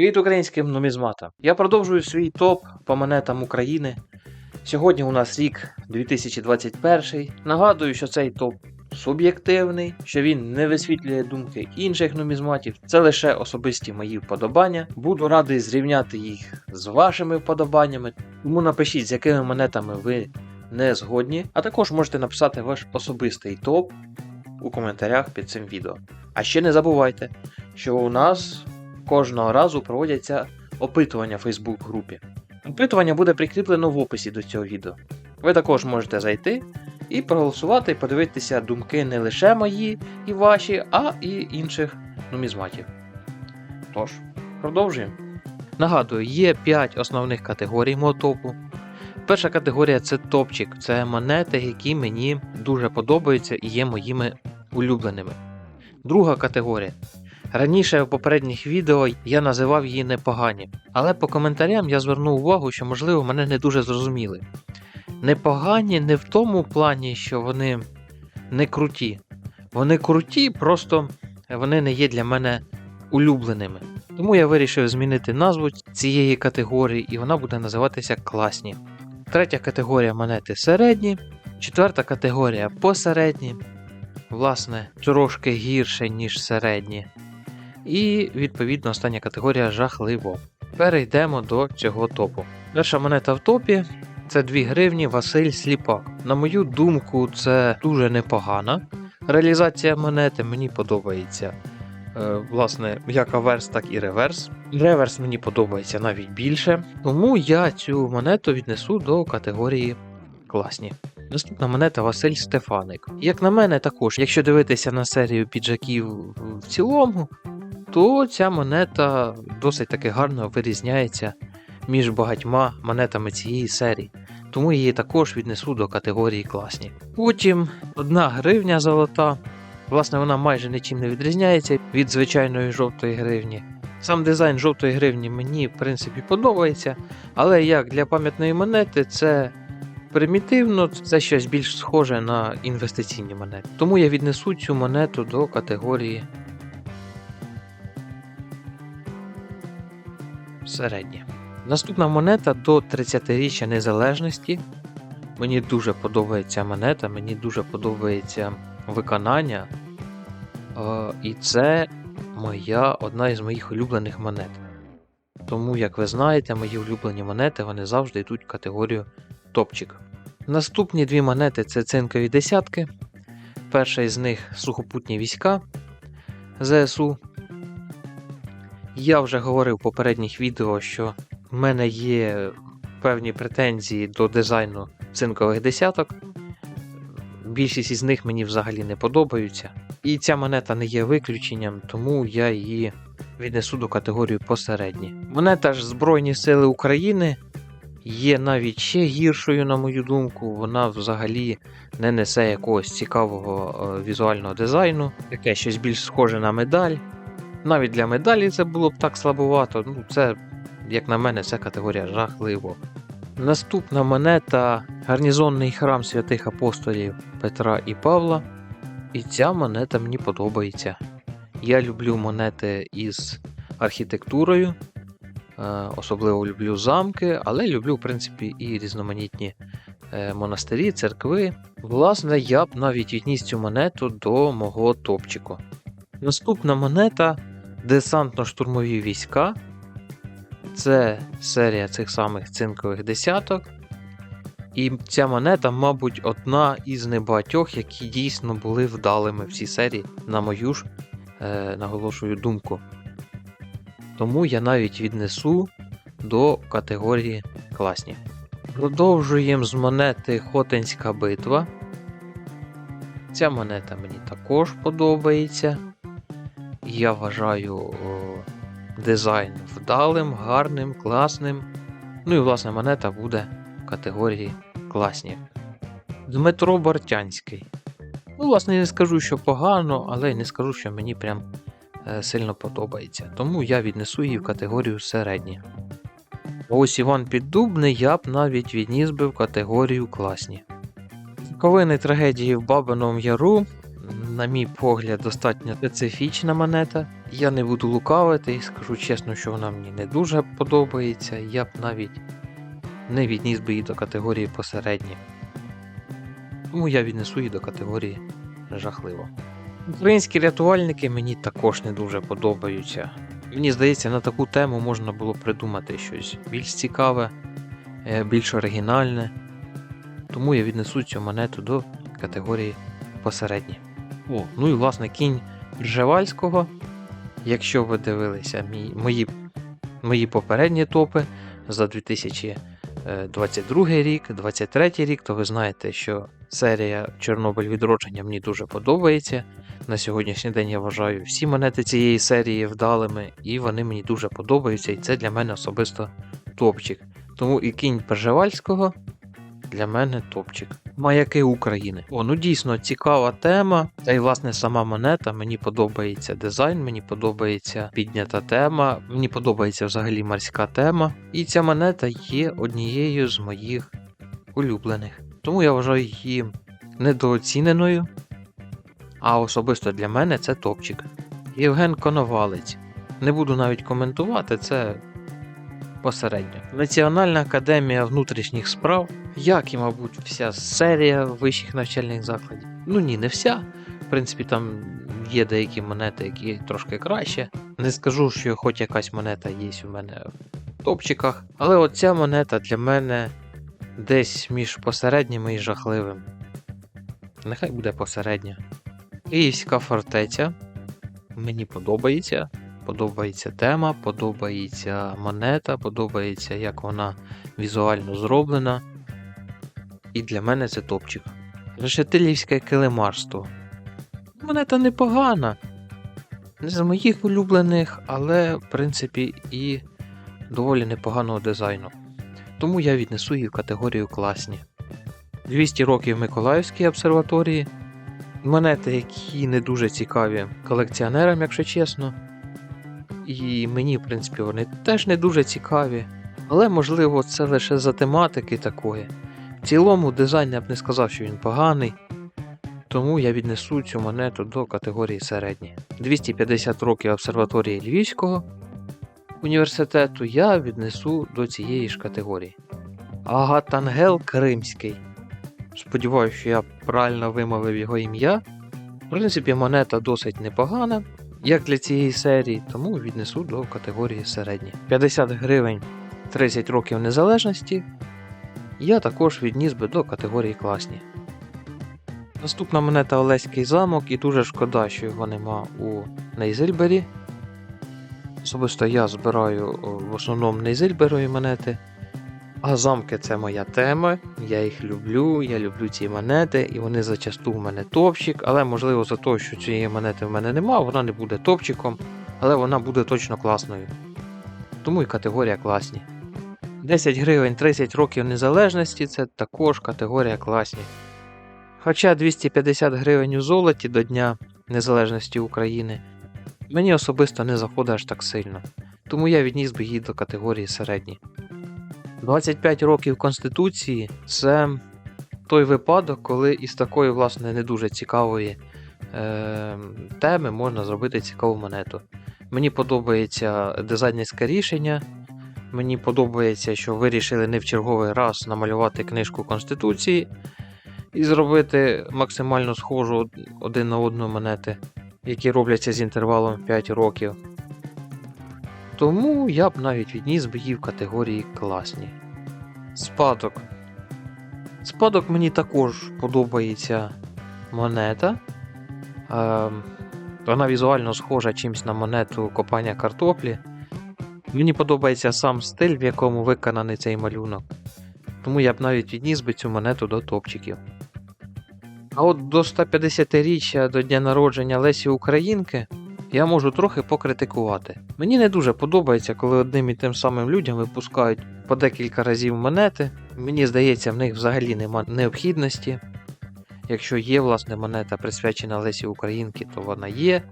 Привіт українським нумізматам! Я продовжую свій топ по монетам України. Сьогодні у нас рік 2021. Нагадую, що цей топ суб'єктивний, що він не висвітлює думки інших нумізматів. Це лише особисті мої вподобання. Буду радий зрівняти їх з вашими вподобаннями. Тому напишіть, з якими монетами ви не згодні, а також можете написати ваш особистий топ у коментарях під цим відео. А ще не забувайте, що у нас кожного разу проводяться опитування в Facebook групі. Опитування буде прикріплено в описі до цього відео. Ви також можете зайти і проголосувати і подивитися думки не лише мої і ваші, а і інших нумізматів. Тож, продовжуємо. Нагадую, є 5 основних категорій мого топу. Перша категорія це топчик, це монети, які мені дуже подобаються і є моїми улюбленими. Друга категорія Раніше в попередніх відео я називав її непогані, але по коментарям я звернув увагу, що, можливо, мене не дуже зрозуміли. Непогані не в тому плані, що вони не круті. Вони круті, просто вони не є для мене улюбленими. Тому я вирішив змінити назву цієї категорії, і вона буде називатися класні. Третя категорія монети середні, четверта категорія посередні, власне, трошки гірше, ніж середні. І відповідно остання категорія жахливо. Перейдемо до цього топу. Перша монета в топі це 2 гривні Василь Сліпак. На мою думку, це дуже непогана. Реалізація монети мені подобається. Е, власне, як аверс, так і реверс. Реверс мені подобається навіть більше. Тому я цю монету віднесу до категорії класні. Наступна монета Василь Стефаник. Як на мене, також, якщо дивитися на серію піджаків в цілому, то ця монета досить таки гарно вирізняється між багатьма монетами цієї серії, тому її також віднесу до категорії класні. Потім одна гривня золота. Власне, вона майже нічим не відрізняється від звичайної жовтої гривні. Сам дизайн жовтої гривні мені, в принципі, подобається, але як для пам'ятної монети, це примітивно, це щось більш схоже на інвестиційні монети. Тому я віднесу цю монету до категорії середнє. Наступна монета до 30-річчя незалежності. Мені дуже подобається монета, мені дуже подобається виконання. Е, і це моя одна із моїх улюблених монет. Тому, як ви знаєте, мої улюблені монети вони завжди йдуть в категорію топчик. Наступні дві монети це цинкові десятки. Перша із них сухопутні війська ЗСУ. Я вже говорив в попередніх відео, що в мене є певні претензії до дизайну цинкових десяток. Більшість із них мені взагалі не подобаються. І ця монета не є виключенням, тому я її віднесу до категорії посередні. Монета ж Збройні Сили України є навіть ще гіршою, на мою думку. Вона взагалі не несе якогось цікавого е, візуального дизайну, таке щось більш схоже на медаль. Навіть для медалі це було б так слабовато. Ну, це, як на мене, це категорія жахливо. Наступна монета гарнізонний храм святих апостолів Петра і Павла. І ця монета мені подобається. Я люблю монети із архітектурою, е, особливо люблю замки, але люблю, в принципі, і різноманітні е, монастирі, церкви. Власне, я б навіть відніс цю монету до мого топчику. Наступна монета десантно-штурмові війська. Це серія цих самих цинкових десяток. І ця монета, мабуть, одна із небагатьох, які дійсно були вдалими в цій серії, на мою ж е, наголошую думку. Тому я навіть віднесу до категорії класні. Продовжуємо з монети Хотинська битва. Ця монета мені також подобається. Я вважаю дизайн вдалим, гарним, класним. Ну і власне монета буде в категорії класні. Дмитро Бортянський. Ну, власне, не скажу, що погано, але й не скажу, що мені прям е, сильно подобається. Тому я віднесу її в категорію середні. Ось Іван Піддубний я б навіть відніс би в категорію класні. Ковини трагедії в Бабином Яру на мій погляд, достатньо специфічна монета. Я не буду лукавити і скажу чесно, що вона мені не дуже подобається. Я б навіть не відніс би її до категорії посередні. Тому я віднесу її до категорії жахливо. Українські рятувальники мені також не дуже подобаються. Мені здається, на таку тему можна було придумати щось більш цікаве, е, більш оригінальне. Тому я віднесу цю монету до категорії посередні. О, ну і власне кінь Ржевальського. Якщо ви дивилися мій, мої, мої попередні топи за 2022 рік, 2023 рік, то ви знаєте, що серія Чорнобиль відродження мені дуже подобається. На сьогоднішній день я вважаю всі монети цієї серії вдалими, і вони мені дуже подобаються, і це для мене особисто топчик. Тому і кінь Пржевальського для мене топчик. Маяки України. О, ну дійсно цікава тема. Та й власне сама монета. Мені подобається дизайн, мені подобається піднята тема, мені подобається взагалі морська тема. І ця монета є однією з моїх улюблених. Тому я вважаю її недооціненою. А особисто для мене це топчик. Євген Коновалець. Не буду навіть коментувати, це посередньо. Національна академія внутрішніх справ, як і, мабуть, вся серія вищих навчальних закладів. Ну ні, не вся. В принципі, там є деякі монети, які трошки краще. Не скажу, що хоч якась монета є у мене в топчиках, але оця монета для мене десь між посереднім і жахливим. Нехай буде посередня. Київська фортеця. Мені подобається. Подобається тема, подобається монета, подобається, як вона візуально зроблена. І для мене це топчик. Решетилівське килимарство. Монета непогана. Не з моїх улюблених, але, в принципі, і доволі непоганого дизайну. Тому я віднесу її в категорію класні. 200 років Миколаївській обсерваторії. Монети, які не дуже цікаві колекціонерам, якщо чесно. І мені, в принципі, вони теж не дуже цікаві. Але, можливо, це лише за тематики такої. В цілому дизайн я б не сказав, що він поганий. Тому я віднесу цю монету до категорії середні. 250 років обсерваторії Львівського університету я віднесу до цієї ж категорії. Агатангел Кримський. Сподіваюся, що я правильно вимовив його ім'я. В принципі, монета досить непогана, як для цієї серії, тому віднесу до категорії середні. 50 гривень 30 років незалежності. Я також відніс би до категорії класні. Наступна монета Олеський замок, і дуже шкода, що його нема у Нейзельбері. Особисто я збираю в основному Нейзельберові монети. А замки це моя тема, я їх люблю, я люблю ці монети, і вони зачасту в мене топчик, але можливо за те, що цієї монети в мене нема, вона не буде топчиком, але вона буде точно класною. Тому і категорія класні. 10 гривень 30 років незалежності це також категорія класні. Хоча 250 гривень у золоті до Дня Незалежності України мені особисто не заходить аж так сильно, тому я відніс би її до категорії середні. 25 років Конституції це той випадок, коли із такої, власне, не дуже цікавої е, теми можна зробити цікаву монету. Mені подобається дизайнерське рішення. Мені подобається, що вирішили не в черговий раз намалювати книжку Конституції і зробити максимально схожу один на одну монети, які робляться з інтервалом 5 років. Тому я б навіть відніс би її в категорії класні. Спадок. Спадок мені також подобається монета. Ем, вона візуально схожа чимось на монету копання картоплі. Мені подобається сам стиль, в якому виконаний цей малюнок. Тому я б навіть відніс би цю монету до топчиків. А от до 150-річчя до дня народження Лесі Українки я можу трохи покритикувати. Мені не дуже подобається, коли одним і тим самим людям випускають по декілька разів монети. Мені здається, в них взагалі нема необхідності. Якщо є власне монета присвячена Лесі Українки, то вона є.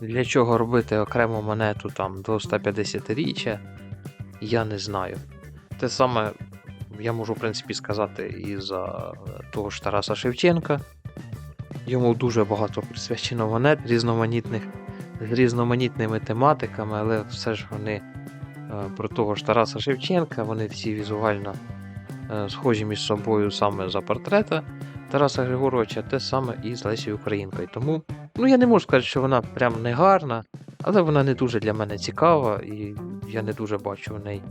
Для чого робити окрему монету там до 150-річчя, я не знаю. Те саме я можу, в принципі, сказати і за того ж Тараса Шевченка. Йому дуже багато присвячено монет різноманітних з різноманітними тематиками, але все ж вони е, про того ж Тараса Шевченка, вони всі візуально е, схожі між собою саме за портрета Тараса Григоровича, те саме і з Лесією Українкою. Тому ну, я не можу сказати, що вона прям не гарна, але вона не дуже для мене цікава, і я не дуже бачу в неї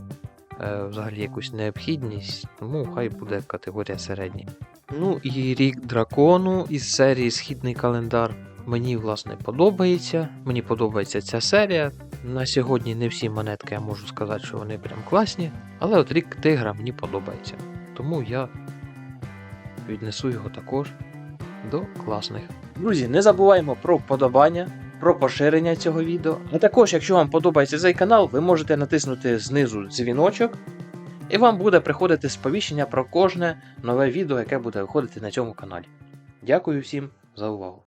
е, взагалі якусь необхідність, тому хай буде категорія середній. Ну і рік дракону із серії Східний календар. Мені власне подобається. Мені подобається ця серія. На сьогодні не всі монетки я можу сказати, що вони прям класні, але от рік тигра мені подобається. Тому я віднесу його також до класних. Друзі, не забуваємо про вподобання, про поширення цього відео. А також, якщо вам подобається цей канал, ви можете натиснути знизу дзвіночок, і вам буде приходити сповіщення про кожне нове відео, яке буде виходити на цьому каналі. Дякую всім за увагу!